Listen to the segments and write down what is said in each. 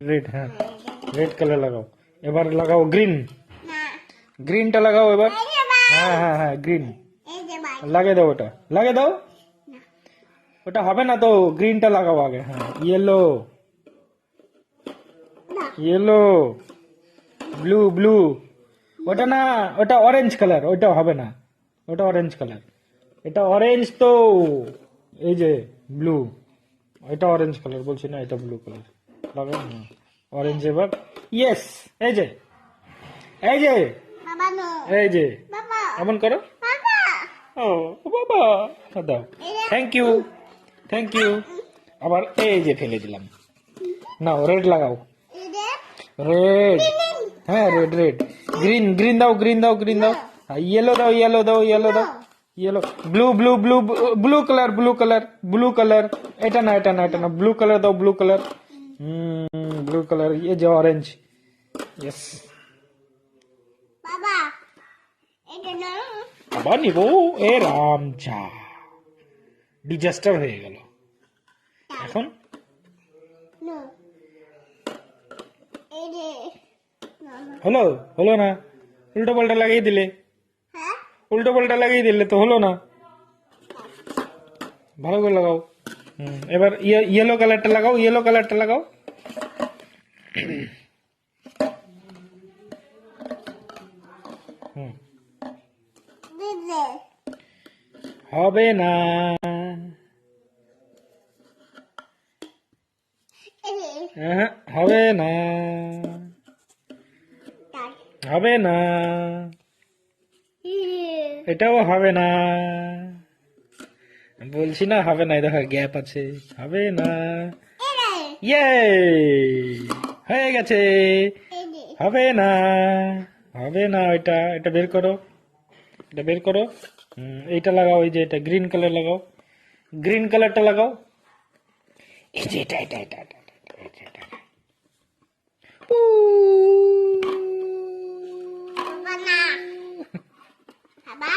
Red হ্যাঁ red colour লাগাও এবার লাগাও গ্রিন না গ্রিনটা লাগাও এবার এই যে ভাই হ্যাঁ হ্যাঁ হ্যাঁ গ্রিন এই যে ভাই লাগিয়ে দাও ওটা লাগিয়ে দাও ওটা হবে না তো গ্রিনটা লাগাও আগে হ্যাঁ ইয়েলো না ইয়েলো ব্লু ব্লু ওটা না ওটা অরেঞ্জ কালার ওটা হবে না ওটা অরেঞ্জ কালার এটা অরেঞ্জ তো এই যে ব্লু এটা অরেঞ্জ কালার বলছি না এটা ব্লু কালার লাগাও অরেঞ্জ এবার। ইয়েস এই যে। এই যে। এই যে। এমন করো। ও বাবা। দাও। থ্যাংক ইউ থ্যাংক ইউ আবার এই যে ফেলে দিলাম। নাও রেড লাগাও। রেড হ্যাঁ রেড রেড গ্রিন গ্রিন দাও গ্রিন দাও গ্রিন দাও। ইয়েলো দাও ইয়েলো দাও ইয়েলো দাও। Yellow blue blue blue blue colour blue colour blue colour এটা না এটা না এটা না। ব্লু কালার দাও ব্লু কালার ব্লু কালার ये যে অরেঞ্জ ইয়েস বাবা এটা না আবার নিব এ রাম যা ডিজাস্টার হয়ে গেল এখন। হলো হলো না উল্টো পাল্টা লাগিয়ে দিলে উল্টো পাল্টা লাগিয়ে দিলে তো হলো না ভালো করে লাগাও এবার ইয়েলো কালারটা লাগাও ইয়েলো কালারটা লাগাও হুম, দিদি হবে না এই যে আহা, হবে না তাই হবে না এই এটাও হবে না বলছি না হবে না দেখো গ্যাপ আছে হবে না। ইয়ে হয়ে গেছে। হবে না হবে না এটা এটা বের করো এটা বের করো। এইটা লাগাও এই যে এটা গ্রিন কালার লাগাও। গ্রিন কালারটা লাগাও। এই যে এটা এটা এটা এটা, এটা, এটা, এটা, এটা। উ, বাবা না বাবা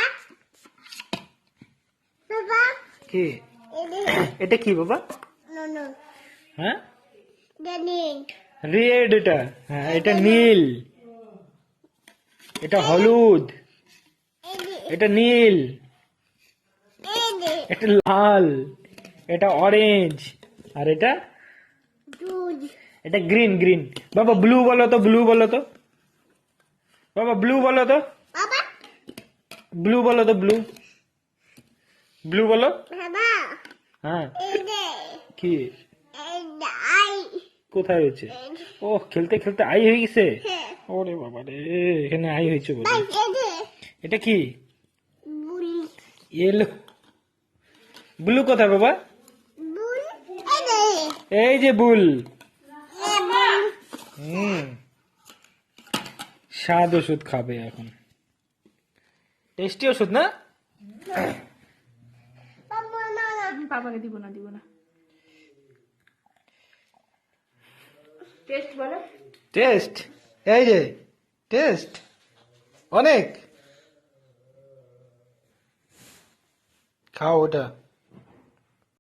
বাবা কি? এটা কি বাবা? হ্যাঁ? রেড এটা হ্যাঁ এটা নীল। এটা হলুদ। এটা নীল। এটা লাল। এটা অরেঞ্জ আর এটা? এটা গ্রিন গ্রিন বাবা ব্লু বলো তো ব্লু বলো তো। বাবা ব্লু বলো তো। ব্লু বলো তো ব্লু ব্লু বলো। হ্যাঁ। এই কি? কোথায় হয়েছে ও খেলতে খেলতে আই হয়ে গেছে? হ্যাঁ। ওরে বাবা রে এখানে আই হয়েছে বলে। এটা কি? বুল। এলো ব্লু কোথায় বাবা? এই যে বুল। হুম। স্বাদ ওষুধ খাবে এখন। টেস্টি ওষুধ না? না বাবাকে দিব না দিব না। টেস্ট বলো। টেস্ট এই যে টেস্ট অনেক। খাও ওটা।